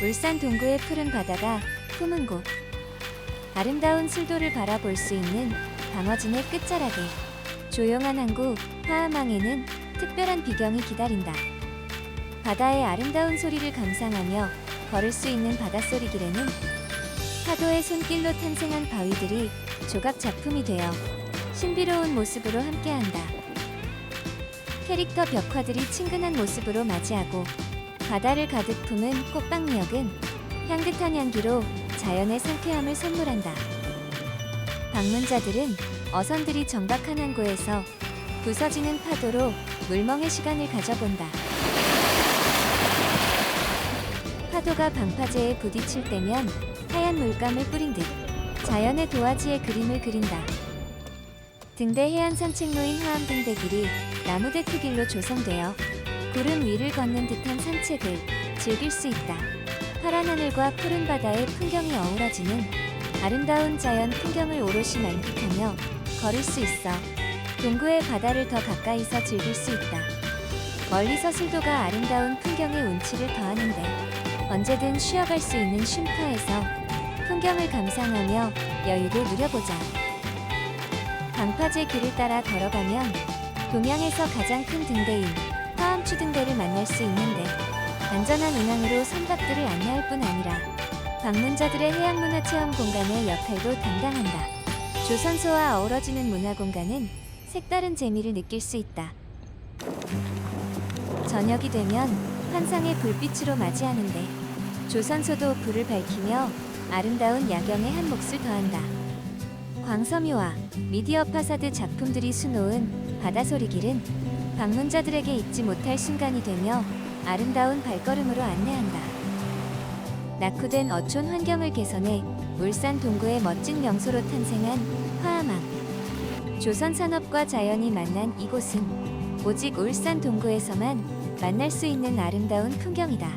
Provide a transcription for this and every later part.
울산 동구의 푸른 바다가 품은 곳. 아름다운 술도를 바라볼 수 있는 방어진의 끝자락에 조용한 항구 화암항에는 특별한 비경이 기다린다. 바다의 아름다운 소리를 감상하며 걸을 수 있는 바닷소리 길에는 파도의 손길로 탄생한 바위들이 조각 작품이 되어 신비로운 모습으로 함께한다. 캐릭터 벽화들이 친근한 모습으로 맞이하고 바다를 가득 품은 꽃방미역은 향긋한 향기로 자연의 상쾌함을 선물한다. 방문자들은 어선들이 정박한 항구에서 부서지는 파도로 물멍의 시간을 가져본다. 파도가 방파제에 부딪힐 때면 하얀 물감을 뿌린 듯 자연의 도화지의 그림을 그린다. 등대 해안 산책로인 화암 등대길이 나무대 크길로 조성되어 구름 위를 걷는 듯한 산책을 즐길 수 있다. 파란 하늘과 푸른 바다의 풍경이 어우러지는 아름다운 자연 풍경을 오롯이 만끽하며 걸을 수 있어 동구의 바다를 더 가까이서 즐길 수 있다. 멀리서 술도가 아름다운 풍경의 운치를 더하는데 언제든 쉬어갈 수 있는 쉼터에서 풍경을 감상하며 여유를 누려보자. 방파제 길을 따라 걸어가면 동양에서 가장 큰 등대인 화암추 등대를 만날 수 있는데 안전한 운항으로 선박들을 안내할 뿐 아니라 방문자들의 해양문화 체험 공간의 역할도 담당한다. 조선소와 어우러지는 문화 공간은 색다른 재미를 느낄 수 있다. 저녁이 되면 환상의 불빛으로 맞이하는데 조선소도 불을 밝히며 아름다운 야경에 한 몫을 더한다. 광섬유와 미디어 파사드 작품들이 수놓은 바다소리길은 방문자들에게 잊지 못할 순간이 되며 아름다운 발걸음으로 안내한다. 낙후된 어촌 환경을 개선해 울산 동구의 멋진 명소로 탄생한 화암항. 조선 산업과 자연이 만난 이곳은 오직 울산 동구에서만 만날 수 있는 아름다운 풍경이다.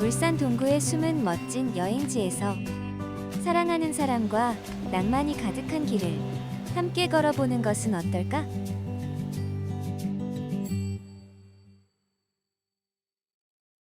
울산 동구의 숨은 멋진 여행지에서 사랑하는 사람과 낭만이 가득한 길을 함께 걸어보는 것은 어떨까?